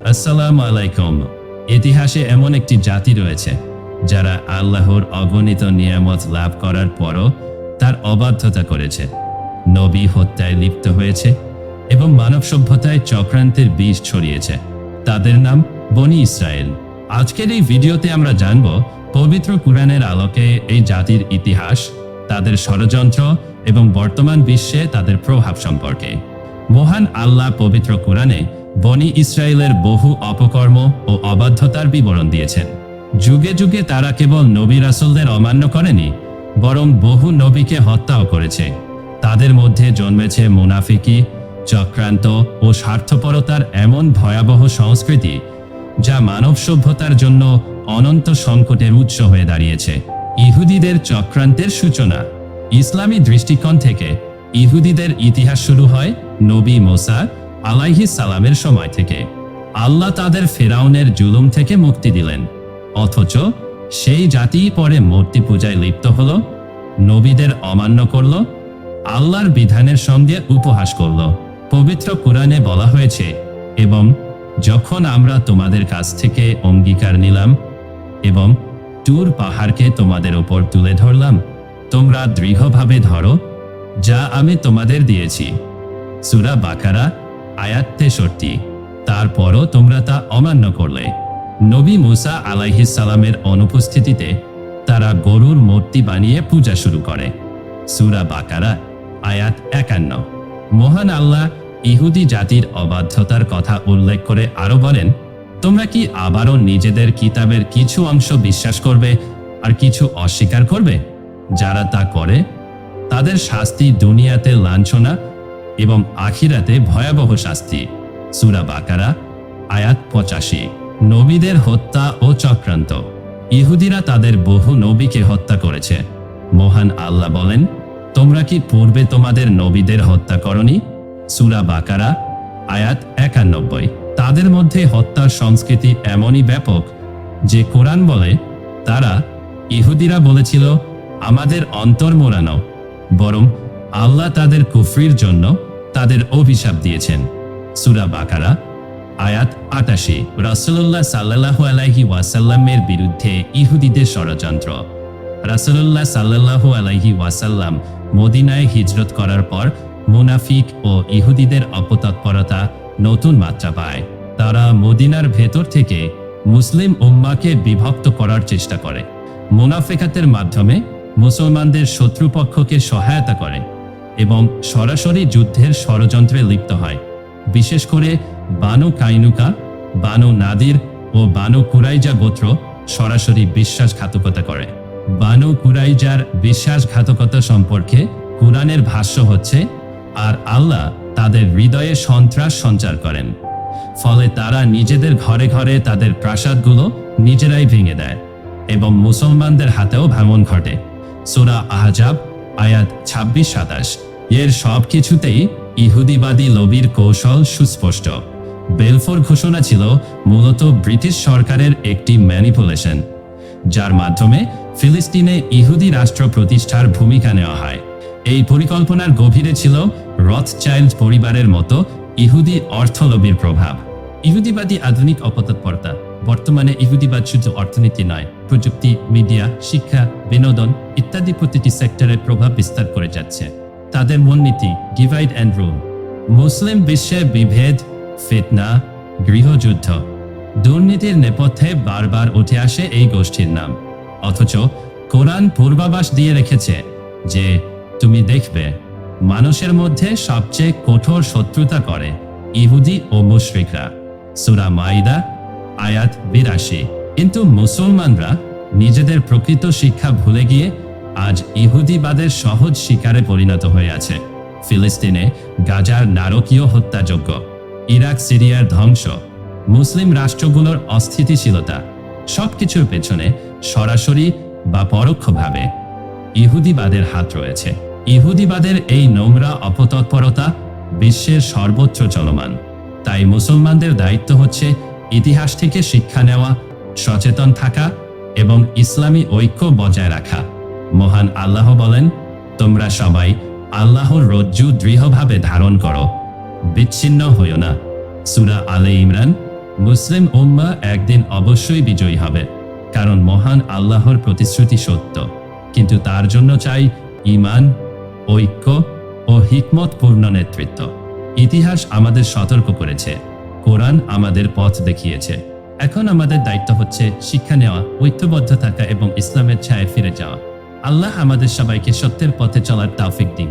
আসসালামু আলাইকুম। ইতিহাসে এমন একটি জাতি রয়েছে, যারা আল্লাহর অগণিত নিয়ামত লাভ করার পরও তার অবাধ্যতা করেছে। নবী হত্যায় লিপ্ত হয়েছে এবং মানব সভ্যতায় চক্রান্তের বীজ ছড়িয়েছে। তাদের নাম বনি ইসরায়েল। আজকের এই ভিডিওতে আমরা জানব, পবিত্র কুরআনের আলোকে এই জাতির ইতিহাস, তাদের ষড়যন্ত্র এবং বর্তমান বিশ্বে তাদের প্রভাব সম্পর্কে। মহান আল্লাহ পবিত্র কোরআনে বনি ইসরায়েলের বহু অপকর্ম ও অবাধ্যতার বিবরণ দিয়েছেন। যুগে যুগে তারা কেবল নবী রাসুলদের অমান্য করেনি, বরং বহু নবীকে হত্যাও করেছে। তাদের মধ্যে জন্মেছে মুনাফিকি, চক্রান্ত ও স্বার্থপরতার এমন ভয়াবহ সংস্কৃতি, যা মানব সভ্যতার জন্য অনন্ত সংকটের উৎস হয়ে দাঁড়িয়েছে। ইহুদিদের চক্রান্তের সূচনা। ইসলামী দৃষ্টিকোণ থেকে ইহুদিদের ইতিহাস শুরু হয় নবী মোসা আলাইহি সালামের সময় থেকে। আল্লাহ তাদের ফেরাউনের জুলুম থেকে মুক্তি দিলেন। অথচ সেই জাতি পরে মূর্তি পূজায় লিপ্ত হল, নবীদের অমান্য করল, আল্লাহর বিধানের সঙ্গে উপহাস করল। পবিত্র কোরআনে বলা হয়েছে, এবং যখন আমরা তোমাদের কাছ থেকে অঙ্গীকার নিলাম, এবং টুর পাহাড়কে তোমাদের ওপর তুলে ধরলাম তোমরা দৃঢ়ভাবে ধরো, যা আমি তোমাদের দিয়েছি। সুরা বাকারা, আয়াত তেষট্টি। তারপরও তোমরা তা অমান্য করলে। নবী মুসা সালামের অনুপস্থিতিতে তারা গরুর মূর্তি বানিয়ে পূজা শুরু করে। সুরা বাকারা, আয়াত একান্ন। মহান আল্লাহ ইহুদি জাতির অবাধ্যতার কথা উল্লেখ করে আরও বলেন, তোমরা কি আবারও নিজেদের কিতাবের কিছু অংশ বিশ্বাস করবে আর কিছু অস্বীকার করবে? যারা তা করে, তাদের শাস্তি দুনিয়াতে লাঞ্ছনা এবং আখিরাতে ভয়াবহ শাস্তি। সুরা বাকারা, আয়াত পঁচাশি। নবীদের হত্যা ও চক্রান্ত। ইহুদিরা তাদের বহু নবীকে হত্যা করেছে। মহান আল্লাহ বলেন, তোমরা কি পূর্বে তোমাদের নবীদের হত্যা করনি? সুরা বাকারা, আয়াত একানব্বই। তাদের মধ্যে হত্যার সংস্কৃতি এমনই ব্যাপক যে কোরআন বলে, তারা ইহুদিরা বলেছিল আমাদের অন্তর মোড়ানো, বরং আল্লাহ তাদের কুফরির জন্য তাদের অভিশাপ দিয়েছেন। সুরা বাকারা, আয়াত আটাশি। রাসুল্লাহ সাল্লাহু আলাইহি ওয়াসাল্লামের বিরুদ্ধে ইহুদিদের ষড়যন্ত্র। রাসুল্লাহ সাল্লাহু আলাইহি ওয়াসাল্লাম মদিনায় হিজরত করার পর মুনাফিক ও ইহুদিদের অপতৎপরতা নতুন মাত্রা পায়। তারা মদিনার ভেতর থেকে মুসলিম উম্মাকে বিভক্ত করার চেষ্টা করে। মুনাফেকাতের মাধ্যমে মুসলমানদের শত্রুপক্ষকে সহায়তা করে এবং সরাসরি যুদ্ধের ষড়যন্ত্রে লিপ্ত হয়। বিশেষ করে বানু কাইনুকা, বানু নাদির ও বানু কুরাইজা গোত্র সরাসরি বিশ্বাসঘাতকতা করে। বানু কুরাইজার বিশ্বাসঘাতকতা সম্পর্কে কুরআনের ভাষ্য হচ্ছে, আর আল্লাহ তাদের হৃদয়ে সন্ত্রাস সঞ্চার করেন। ফলে তারা নিজেদের ঘরে ঘরে তাদের প্রাসাদগুলো নিজেরাই ভেঙে দেয় এবং মুসলমানদের হাতেও ভাঙন ঘটে। সুরা আহজাব, আয়াত ছাব্বিশ, সাতাশ। এর সব কিছুতেই ইহুদিবাদী লবির কৌশল সুস্পষ্ট। বেলফোর ঘোষণা ছিল মূলত ব্রিটিশ সরকারের একটি ম্যানিপুলেশন, যার মাধ্যমে ফিলিস্তিনে ইহুদি রাষ্ট্র প্রতিষ্ঠার ভূমিকা নেওয়া হয়। এই পরিকল্পনার গভীরে ছিল রথ চাইল্ড পরিবারের মতো ইহুদি অর্থলবির প্রভাব। ইহুদিবাদী আধুনিক অপতৎপরতা বর্তমানে ইহুদিবাদ শুধু অর্থনীতি নয়, প্রযুক্তি, মিডিয়া, শিক্ষা, বিনোদন ইত্যাদি প্রতিটি সেক্টরের প্রভাব বিস্তার করে যাচ্ছে। তাদের মূলনীতি ডিভাইড অ্যান্ড রুল মুসলিম বিশ্বে বিভেদ, ফিতনা, গৃহযুদ্ধ। দুর্নীতির নেপথ্যে বারবার উঠে আসে এই গোষ্ঠীর নাম। অথচ কোরআন পূর্বাভাস দিয়ে রেখেছে যে, তুমি দেখবে, মানুষের মধ্যে সবচেয়ে কঠোর শত্রুতা করে ইহুদি ও মুশরিকরা। সুরা মাইদা আয়াত বিরাশি। কিন্তু মুসলমানরা নিজেদের প্রকৃত শিক্ষা ভুলে গিয়ে আজ ইহুদিবাদের সহজ শিকারে পরিণত হয়ে আছে। ফিলিস্তিনে গাজার নারকীয় হত্যাযোগ্য ইরাক, সিরিয়ার ধ্বংস, মুসলিম রাষ্ট্রগুলোর অস্থিতিশীলতা, সবকিছুর পেছনে সরাসরি বা পরোক্ষভাবে ইহুদিবাদের হাত রয়েছে। ইহুদিবাদের এই নোংরা অপতৎপরতা বিশ্বের সর্বোচ্চ চলমান। তাই মুসলমানদের দায়িত্ব হচ্ছে ইতিহাস থেকে শিক্ষা নেওয়া, সচেতন থাকা এবং ইসলামী ঐক্য বজায় রাখা। মহান আল্লাহ বলেন, তোমরা সবাই আল্লাহর রজ্জু দৃঢ়ভাবে ধারণ করো। বিচ্ছিন্ন হইও না। সুরা আলে ইমরান, মুসলিম উম্মা একদিন অবশ্যই বিজয়ী হবে, কারণ মহান আল্লাহর প্রতিশ্রুতি সত্য। কিন্তু তার জন্য চাই ইমান ঐক্য ও হিকমতপূর্ণ নেতৃত্ব। ইতিহাস আমাদের সতর্ক করেছে। কোরআন আমাদের পথ দেখিয়েছে। এখন আমাদের দায়িত্ব হচ্ছে শিক্ষা নেওয়া, ঐক্যবদ্ধ থাকা এবং ইসলামের ছায়া ফিরে যাওয়া। আল্লাহ আমাদের সবাইকে সত্যের পথে চলার তাওফিক দিন।